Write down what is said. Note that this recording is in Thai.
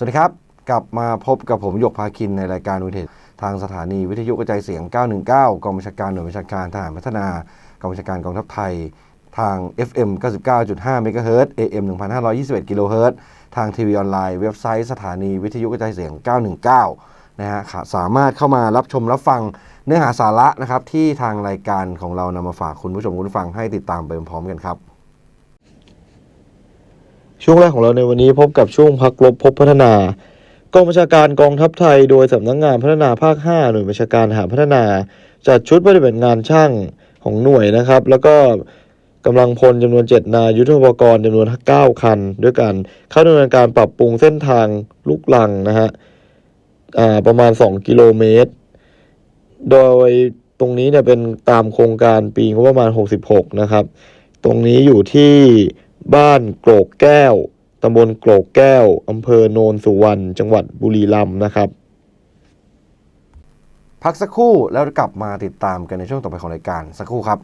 สวัสดีครับ กลับมาพบกับผมหยกพาคินในรายการวิเทศทางสถานีวิทยุกระจายเสียง 919 กองบัญชาการหน่วยบัญชาการทหารพัฒนากองบัญชาการกองทัพไทย ทาง FM 99.5 MHz AM 1521 kHz ทางทีวีออนไลน์เว็บไซต์สถานีวิทยุกระจายเสียง 919 นะฮะสามารถเข้ามารับชมรับฟังเนื้อหาสาระนะครับที่ทางรายการของเรานำมาฝากคุณผู้ชมคุณผู้ฟังให้ติดตามไปพร้อมกันครับ ช่วงแรกของเราในวันนี้พบกับช่วงพักลบพบพัฒนากองบัญชาการกองทัพไทย โดยสำนักงงานพัฒนาภาค 5 หน่วยบัญชาการหาพัฒนา จัดชุดปฏิบัติงานช่างของหน่วยนะครับ แล้วก็กำลังพลจำนวน 7 นายยุทธปกรณ์จำนวน 9 คัน ด้วยกันเข้าดำเนินการปรับปรุงเส้นทางลูกลังนะฮะอ่าประมาณ 2 กิโลเมตร โดยตรงนี้เนี่ยเป็นตามโครงการปีงบประมาณ 66 นะครับ ตรงนี้อยู่ที่ บ้านโกรกแก้วตำบลโกรกแก้วอำเภอโนนสุวรรณจังหวัดบุรีรัมย์นะครับ พักสักครู่แล้วกลับมาติดตามกันในช่วงต่อไปของรายการสักครู่ครับ